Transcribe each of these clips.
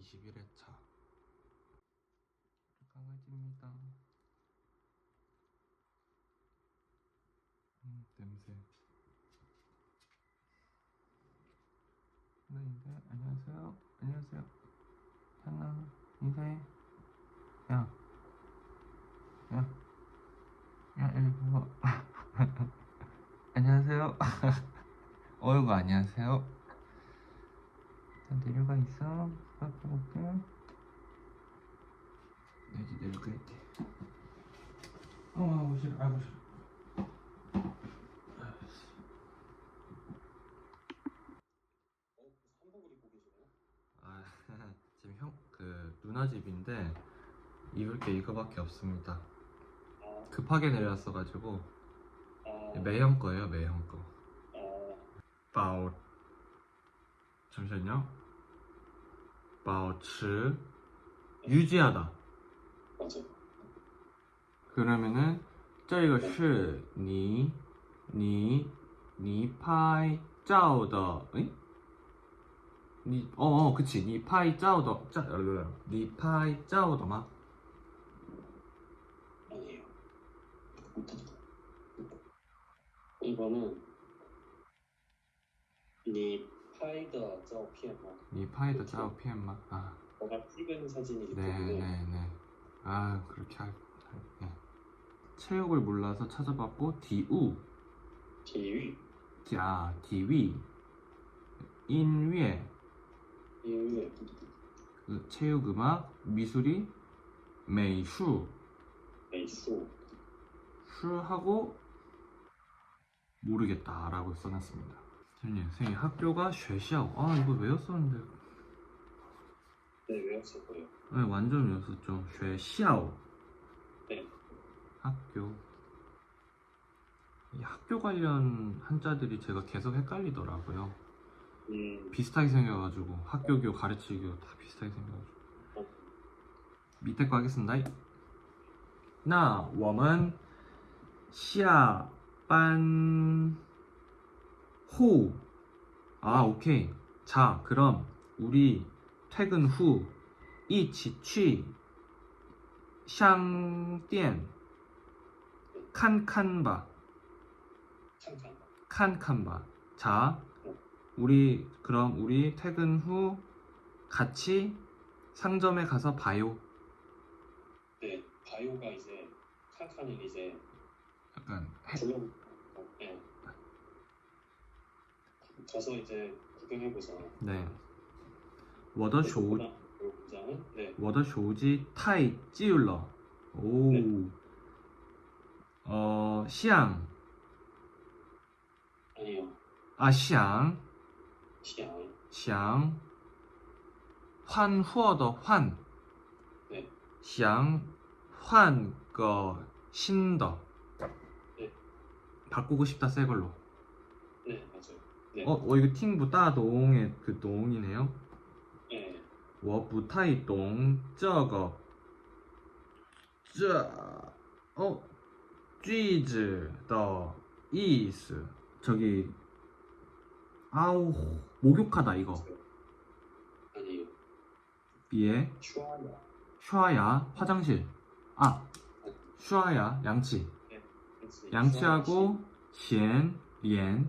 21회차 강아지입니다. 음, 냄새. 하나 인사해. 안녕하세요. 안녕하세요. 하나 인사해. 야. 야. 야, 이리 봐. 안녕하세요. 어이구, 안녕하세요. 있어. 아빠 볼게. 나 이제 내려가야 돼. 어, 싫어. 아이고, 싫어. 한복을 입고 계시네요? 아, 지금 형, 그, 누나 집인데, 입을 게 이거밖에 없습니다. 아, 급하게 내려왔어가지고, 아, 매형 거예요, 매형 거. 아, 바오, 잠시만요. 바오츠, 유지하다. 맞아요. 그러면은 这个是你你你拍照的诶你哦哦그치你拍照的照你拍照的吗 아니에요. 이거는 니 파이더 照片吗?你拍的照片吗아 내가 찍은 사진이기 네, 때문에 네네네 아 그렇게 할 네. 체육을 몰라서 찾아봤고 디우 体育 아 디위 인외 音乐 그 체육 음악 미술이 메이슈 美术 슈하고 모르겠다라고 써놨습니다. 선생님, 선생님 학교가 쉐시하고 아 이거 외웠었는데 네 외웠었고요. 네, 완전 외웠었죠. 쉐시아오 네. 학교 이 학교 관련 한자들이 제가 계속 헷갈리더라고요. 음, 비슷하게 생겨가지고 학교교 가르치교 다 비슷하게 생겨가지고 밑에 거 하겠습니다. 那我们下班 호. 아, 오케이. 자, 그럼 우리 퇴근 후. 이치 취 샹디엔. 칸칸바. 칸칸바. 자 우리 그럼 우리 퇴근 후 같이 상점에 가서 봐요. 네 바이오가 이제 칸칸이 이제 약간 해, 조용 가서 이제 구경해보자. 네. 我的手 공장은 네 我的手机太旧了. 오. 네. 어, 想 아니요 아, 想시안 想换货的换 네 想换个新的 네. 바꾸고 싶다 새 걸로 네 맞아요. 네. 어, 어 이거 팅부 따동의 그 동이네요. 예. 워부타이 동 저거 저어 쥐즈 더 이스 저기 아우 목욕하다 이거 아니요. 비에 예? 추하야. 슈아야 화장실 아 슈아야 양치 양치하고 시엔 리엔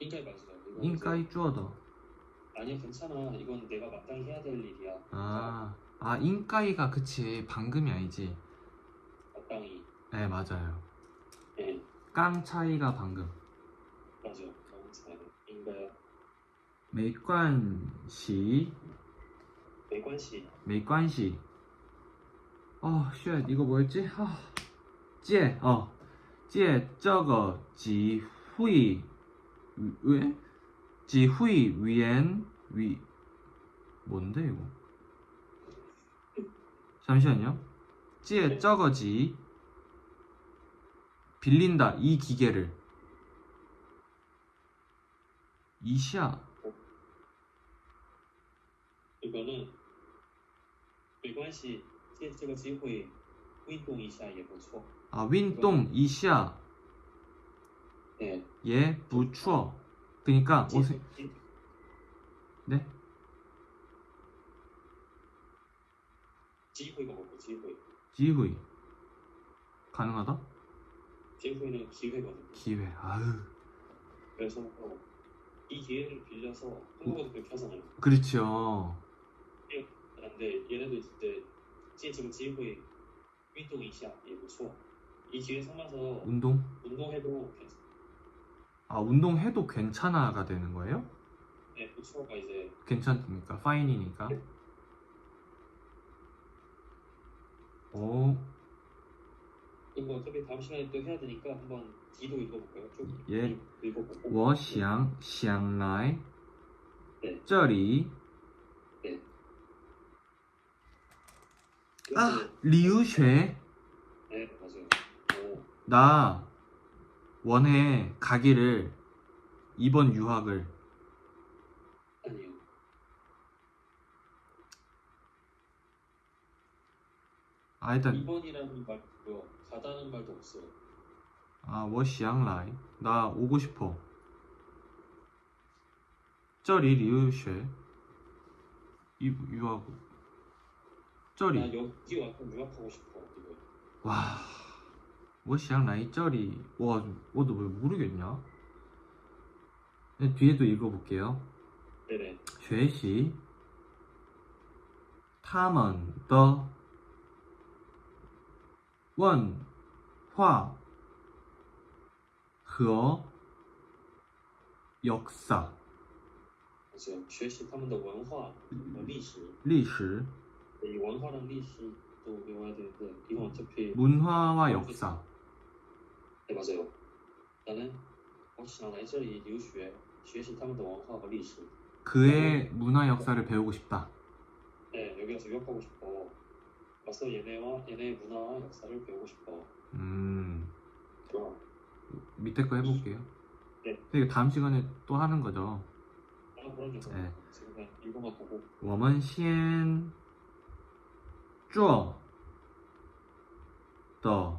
인가이 맞아요. 이거 应该做的. 이제- 아니야 괜찮아. 이건 내가 마땅히 해야 될 일이야. 아, 아 인가이가 그치 방금이 아니지. 마땅히. 네 맞아요. 네 깡 차이가 방금. 맞아요. 너무 잘. 인가요? 没关系。 매관시 没关系. 어, 쉣, 이거 뭐였지? 아, 借, 어, 借这个机会, 왜? 机会员 위, 뭔데 이거? 잠시만요. 찌에 네. 저거지 빌린다 이 기계를 이샤 이거는 没关系，借这个机会运动一下也不错。 아 윈동 이샤 예. 예쁘추어. 그러니까 예, 진, 옷에 예. 네. 지휘가 뭐고 지휘? 지휘 가능하다? 지휘는 기회거든요. 기회. 아유. 그래서 어, 이 기회를 빌려서 한국에서 그렇게 하잖아요. 그렇죠. 예. 근데 얘네들 이제 지금 지휘 운동 이시야 예, 부추어. 이 기회 삼아서 운동 운동해도 괜찮. 아 운동해도 괜찮아가 되는 거예요? 네, 不错가 이제 괜찮습니까? 파인이니까. 오, 이거 어차피 다음 시간에 또 해야 되니까 한번 뒤도 읽어볼까요? 쭉 예. 읽- 읽어보고. 我想想来对这里 그래서 아留学 네 맞아요. 오, 나 원해 가기를 이번 유학을 아니요. 아 일단 2번이라는 말 없고요. 가다는 말도 없어 아 워시앙라이 나 오고 싶어. 쩌리 리우쉐 이 유학 쩌리 나 여기 와서 유학하고 싶어. 이거. 와. 我想来这里. 와, 어, 너 왜 모르겠냐? 네, 뒤에도 읽어볼게요. 네네. 学习他们的文化和 역사, 맞아요. 学习他们的文化和历史. 历史, 이 원화랑历史도 외워야 되는데 이건 어차피 문화와 역사. 네 맞아요. 나는 我想来这里留学学习他们的文化和历史. 그의 문화 역사를 배우고 싶다. 네 여기 와서 유학하고 싶어. 와서 얘네와 얘네의 문화와 역사를 배우고 싶어. 음, 좋아. 밑에 거 해볼게요. 네. 이거 다음 시간에 또 하는 거죠. 아 그럼요. 네. 지금 그냥 이거만 보고 我们先坐的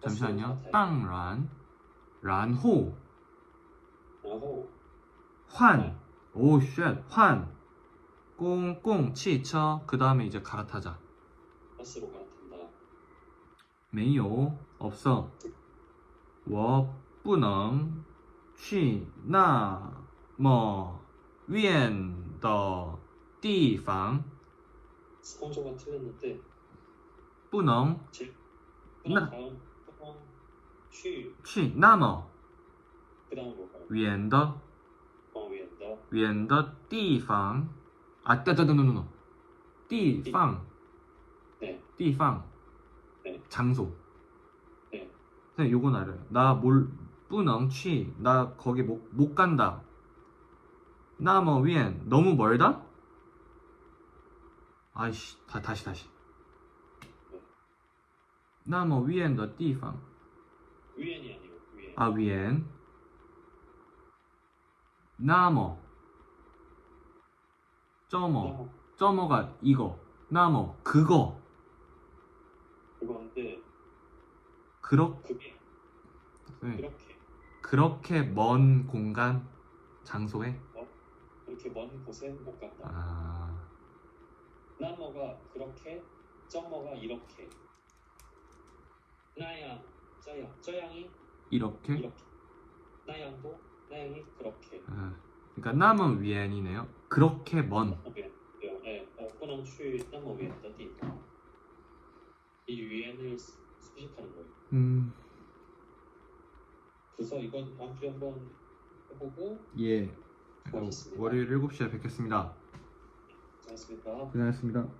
잠시만요 버스를 타야 돼. 当然然后然后换오 쉣, 환 공공汽车 그 다음에 이제 갈아타자 버스로 갈아탄다. 没有 없어 我不能去那么远的地方 성조가 틀렸는데 不能 그다음 다음 그다음 去去那么 그다음 뭘까요? 远的哦远的远的地方啊对对对对对对地方 네. 地方 네. 장소 네. 선생님 요건 알아요 나몰 뿌능 취나 거기 못, 못 간다 나머 위엔 너무 멀다? 아이씨 다, 다시 다시 나머 위엔 더地方 위엔이 아니고 위엔. 아 위엔. 나머 점어 그다음 점어가 이거. 나머 그거. 그건데 그렇, 그게. 네. 이렇게. 그렇게 먼 공간 장소에? 이렇게 먼 곳에 못 간다. 아. 나머가 그렇게, 점머가 이렇게. 나양, 저양, 저양이 이렇게 이렇게. 나양도 나양이 그렇게. 아, 그러니까 남은 위엔이네요. 그렇게 먼. 어, 네, 네, 네. 어, 不能 能去那么远的地方. 이 유엔을 수- 수식하는 거예요. 음, 그래서 이건 다음 주에 한번 해보고 예. 고맙습니다. 월요일 7시에 뵙겠습니다. 고맙습니다. 고생하셨습니다.